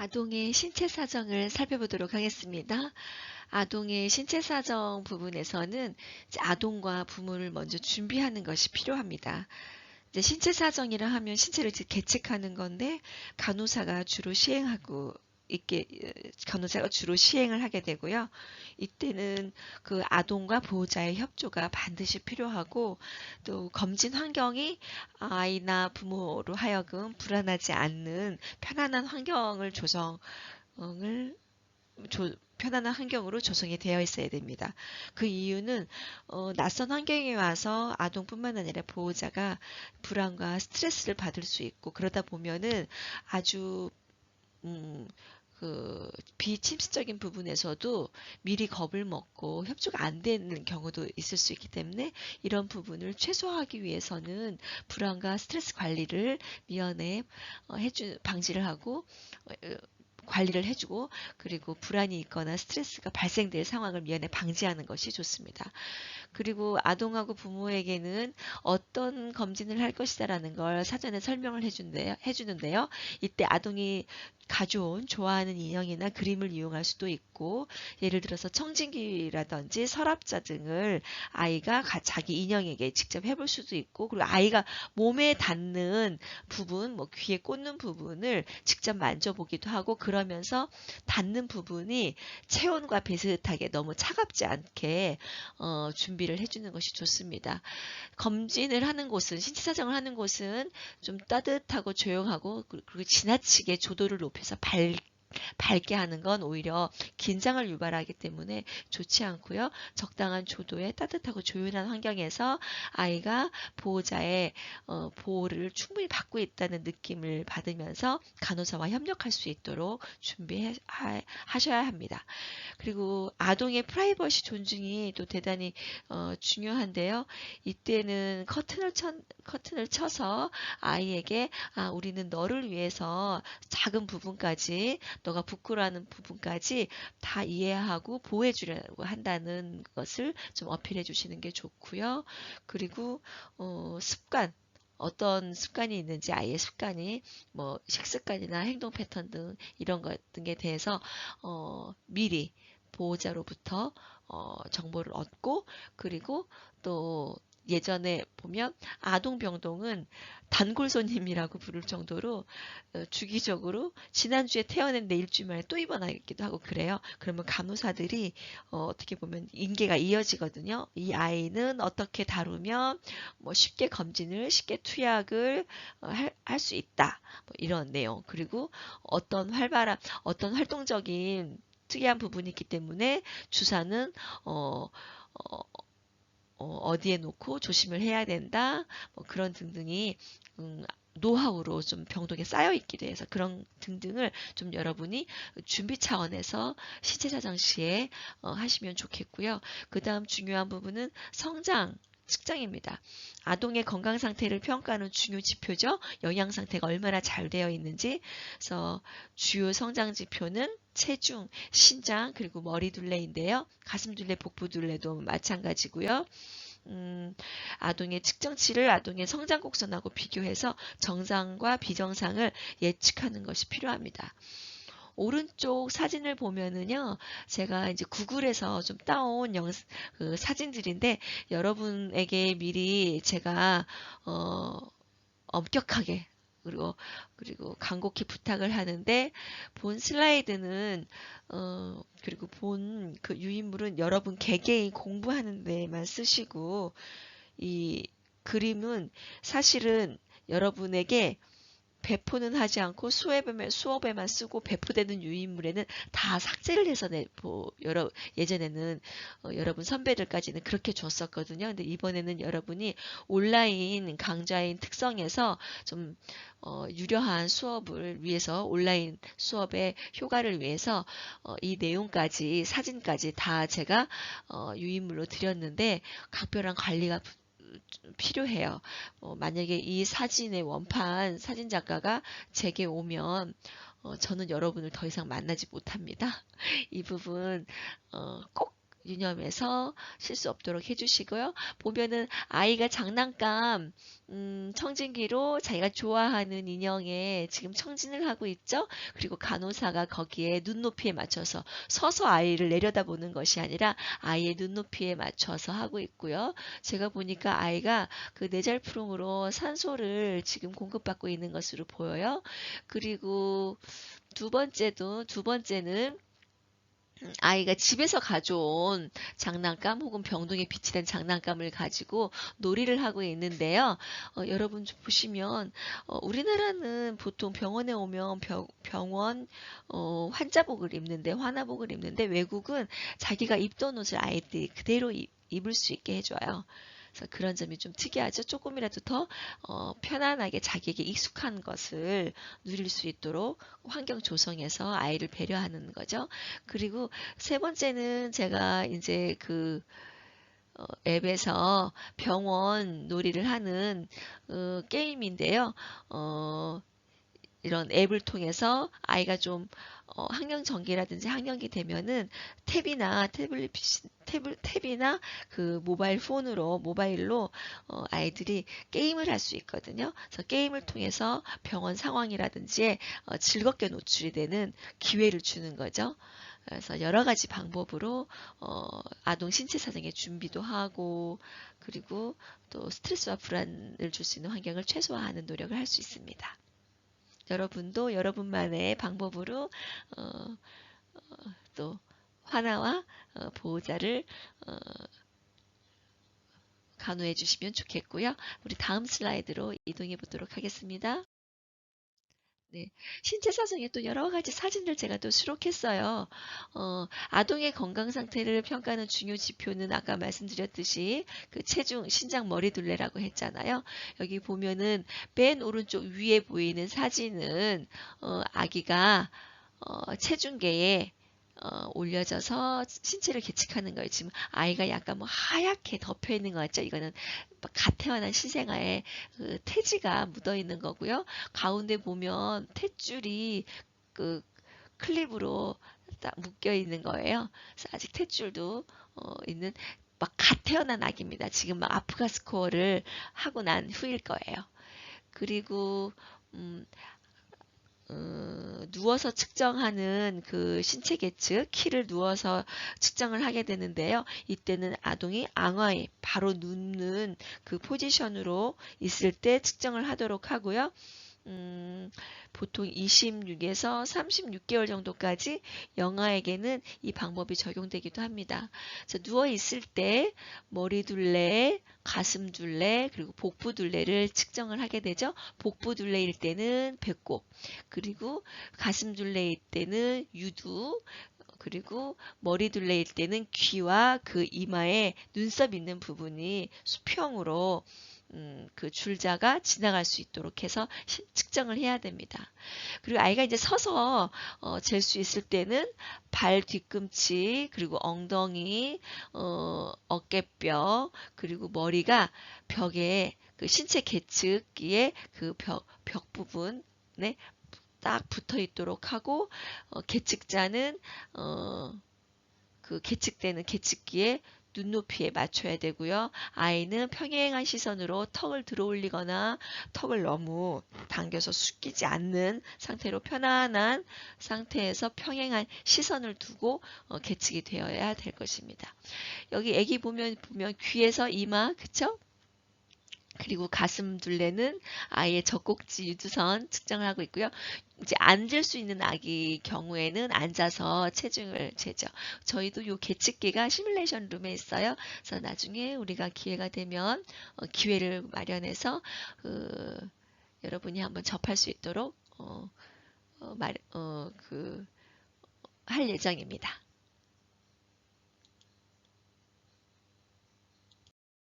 아동의 신체 사정을 살펴보도록 하겠습니다. 아동의 신체 사정 부분에서는 아동과 부모를 먼저 준비하는 것이 필요합니다. 신체 사정이라 하면 신체를 계측하는 건데 간호사가 주로 시행하고 있게 간호사가 주로 시행을 하게 되고요. 이때는 그 아동과 보호자의 협조가 반드시 필요하고 또 검진 환경이 아이나 부모로 하여금 불안하지 않는 편안한 환경을 조성을 조, 편안한 환경으로 조성이 되어 있어야 됩니다. 그 이유는 어, 낯선 환경에 와서 아동뿐만 아니라 보호자가 불안과 스트레스를 받을 수 있고 그러다 보면은 아주 음, 그 비침습적인 부분에서도 미리 겁을 먹고 협조가 안 되는 경우도 있을 수 있기 때문에 이런 부분을 최소화하기 위해서는 불안과 스트레스 관리를 미연에 어, 해주 방지를 하고 어, 관리를 해주고 그리고 불안이 있거나 스트레스가 발생될 상황을 미연에 방지하는 것이 좋습니다. 그리고 아동하고 부모에게는 어떤 검진을 할 것이다라는 걸 사전에 설명을 해준대요, 해주는데요. 이때 아동이 가져온 좋아하는 인형이나 그림을 이용할 수도 있고 예를 들어서 청진기라든지 서랍자 등을 아이가 자기 인형에게 직접 해볼 수도 있고 그리고 아이가 몸에 닿는 부분 뭐 귀에 꽂는 부분을 직접 만져보기도 하고 그러면서 닿는 부분이 체온과 비슷하게 너무 차갑지 않게 어, 준비 를 해주는 것이 좋습니다. 검진을 하는 곳은 신체 사정을 하는 곳은 좀 따뜻하고 조용하고 그리고 지나치게 조도를 높여 앞에서 발, 밝게 하는 건 오히려 긴장을 유발하기 때문에 좋지 않고요. 적당한 조도의 따뜻하고 조용한 환경에서 아이가 보호자의 어, 보호를 충분히 받고 있다는 느낌을 받으면서 간호사와 협력할 수 있도록 준비하셔야 합니다. 그리고 아동의 프라이버시 존중이 또 대단히 어, 중요한데요. 이때는 커튼을, 쳐, 커튼을 쳐서 아이에게 아, 우리는 너를 위해서 작은 부분까지 너가 부끄러워하는 부분까지 다 이해하고 보호해 주려고 한다는 것을 좀 어필해 주시는 게 좋고요. 그리고 어, 습관 어떤 습관이 있는지 아이의 습관이 뭐 식습관이나 행동 패턴 등 이런 것 등에 대해서 어, 미리 보호자로부터 어, 정보를 얻고 그리고 또 예전에 보면 아동병동은 단골 손님이라고 부를 정도로 어, 주기적으로 지난주에 태어났는데 일주일 만에 또 입원하기도 하고 그래요. 그러면 간호사들이 어, 떻게 보면 인계가 이어지거든요. 이 아이는 어떻게 다루면 뭐 쉽게 검진을 쉽게 투약을 어, 할수 있다. 뭐 이런 내용. 그리고 어떤 활발한 어떤 활동적인 특이한 부분이 있기 때문에 주사는 어, 어 어, 디에 놓고 조심을 해야 된다. 뭐 그런 등등이 음, 노하우로 좀 병동에 쌓여 있기도 해서 그런 등등을 좀 여러분이 준비 차원에서 시체 자장 시에 어, 하시면 좋겠고요. 그 다음 중요한 부분은 성장 측정입니다. 아동의 건강 상태를 평가하는 중요 지표죠. 영양 상태가 얼마나 잘 되어 있는지. 그래서 주요 성장 지표는 체중, 신장, 그리고 머리 둘레인데요. 가슴 둘레, 복부 둘레도 마찬가지고요. 음, 아동의 측정치를 아동의 성장 곡선하고 비교해서 정상과 비정상을 예측하는 것이 필요합니다. 오른쪽 사진을 보면은요, 제가 이제 구글에서 좀 따온 영, 그 사진들인데, 여러분에게 미리 제가, 어, 엄격하게 그리고 그리고 간곡히 부탁을 하는데 본 슬라이드는 어 그리고 본 그 유인물은 여러분 개개인 공부하는 데만 쓰시고 이 그림은 사실은 여러분에게 배포는 하지 않고 수업에만, 수업에만 쓰고 배포되는 유인물에는 다 삭제를 해서 내, 보, 여러, 예전에는 어, 여러분 선배들까지는 그렇게 줬었거든요. 근데 이번에는 여러분이 온라인 강좌인 특성에서 좀 어, 유려한 수업을 위해서 온라인 수업의 효과를 위해서 어, 이 내용까지 사진까지 다 제가 어, 유인물로 드렸는데 각별한 관리가 필요해요. 어, 만약에 이 사진의 원판 사진 작가가 제게 오면 어, 저는 여러분을 더 이상 만나지 못합니다. 이 부분 어, 꼭 유념해서 실수 없도록 해주시고요. 보면은 아이가 장난감 음, 청진기로 자기가 좋아하는 인형에 지금 청진을 하고 있죠. 그리고 간호사가 거기에 눈높이에 맞춰서 서서 아이를 내려다보는 것이 아니라 아이의 눈높이에 맞춰서 하고 있고요. 제가 보니까 아이가 그 뇌절푸름으로 산소를 지금 공급받고 있는 것으로 보여요. 그리고 두 번째도 두 번째는 아이가 집에서 가져온 장난감 혹은 병동에 비치된 장난감을 가지고 놀이를 하고 있는데요. 어, 여러분 보시면 어, 우리나라는 보통 병원에 오면 병, 병원 어, 환자복을 입는데 환화복을 입는데 외국은 자기가 입던 옷을 아이들이 그대로 입, 입을 수 있게 해줘요. 그래서 그런 점이 좀 특이하죠. 조금이라도 더 어, 편안하게 자기에게 익숙한 것을 누릴 수 있도록 환경 조성해서 아이를 배려하는 거죠. 그리고 세 번째는 제가 이제 그 어, 앱에서 병원 놀이를 하는 어, 게임인데요. 어, 이런 앱을 통해서 아이가 좀 어, 학령 전기라든지 학령기 되면은 탭이나 태블릿 탭을, 탭이나 그 모바일 폰으로 모바일로 어, 아이들이 게임을 할 수 있거든요. 그래서 게임을 통해서 병원 상황이라든지 어, 즐겁게 노출이 되는 기회를 주는 거죠. 그래서 여러 가지 방법으로 어, 아동 신체 사정의 준비도 하고 그리고 또 스트레스와 불안을 줄 수 있는 환경을 최소화하는 노력을 할 수 있습니다. 여러분도 여러분만의 방법으로 어, 어, 또 하나와 어, 보호자를 어, 간호해 주시면 좋겠고요. 우리 다음 슬라이드로 이동해 보도록 하겠습니다. 네, 신체 사정에 또 여러 가지 사진을 제가 또 수록했어요. 어, 아동의 건강 상태를 평가하는 중요 지표는 아까 말씀드렸듯이 그 체중, 신장, 머리 둘레라고 했잖아요. 여기 보면은 맨 오른쪽 위에 보이는 사진은 어, 아기가 어, 체중계에 어, 올려져서 신체를 계측하는 거예요. 지금 아이가 약간 뭐 하얗게 덮여 있는 거 같죠? 이거는 갓 태어난 신생아의 그 태지가 묻어 있는 거고요. 가운데 보면 탯줄이 그 클립으로 딱 묶여 있는 거예요. 그래서 아직 탯줄도 어, 있는 막 갓 태어난 아기입니다. 지금 막 아프가 스코어를 하고 난 후일 거예요. 그리고 음, 어, 누워서 측정하는 그 신체 계측 키를 누워서 측정을 하게 되는데요. 이때는 아동이 앙화에 바로 눕는 그 포지션으로 있을 때 측정을 하도록 하고요. 음, 보통 26에서 36개월 정도까지 영아에게는 이 방법이 적용되기도 합니다. 누워 있을 때 머리 둘레, 가슴 둘레, 그리고 복부 둘레를 측정을 하게 되죠. 복부 둘레일 때는 배꼽, 그리고 가슴 둘레일 때는 유두, 그리고 머리 둘레일 때는 귀와 그 이마에 눈썹 있는 부분이 수평으로 음, 그 줄자가 지나갈 수 있도록 해서 시, 측정을 해야 됩니다. 그리고 아이가 이제 서서 어, 잴 수 있을 때는 발 뒤꿈치 그리고 엉덩이 어, 어깨뼈 그리고 머리가 벽에 그 신체 계측기에 그 벽 벽 부분에 딱 붙어 있도록 하고 어, 계측자는 어, 그 계측되는 계측기에 눈높이에 맞춰야 되고요. 아이는 평행한 시선으로 턱을 들어 올리거나 턱을 너무 당겨서 숙이지 않는 상태로 편안한 상태에서 평행한 시선을 두고 어, 계측이 되어야 될 것입니다. 여기 애기 보면 보면 귀에서 이마 그쵸? 그리고 가슴 둘레는 아이의 젖꼭지 유두선 측정을 하고 있고요. 이제 앉을 수 있는 아기 경우에는 앉아서 체중을 재죠. 저희도 요 계측기가 시뮬레이션 룸에 있어요. 그래서 나중에 우리가 기회가 되면 어, 기회를 마련해서 그, 여러분이 한번 접할 수 있도록 어, 어, 말, 어, 그, 할 예정입니다.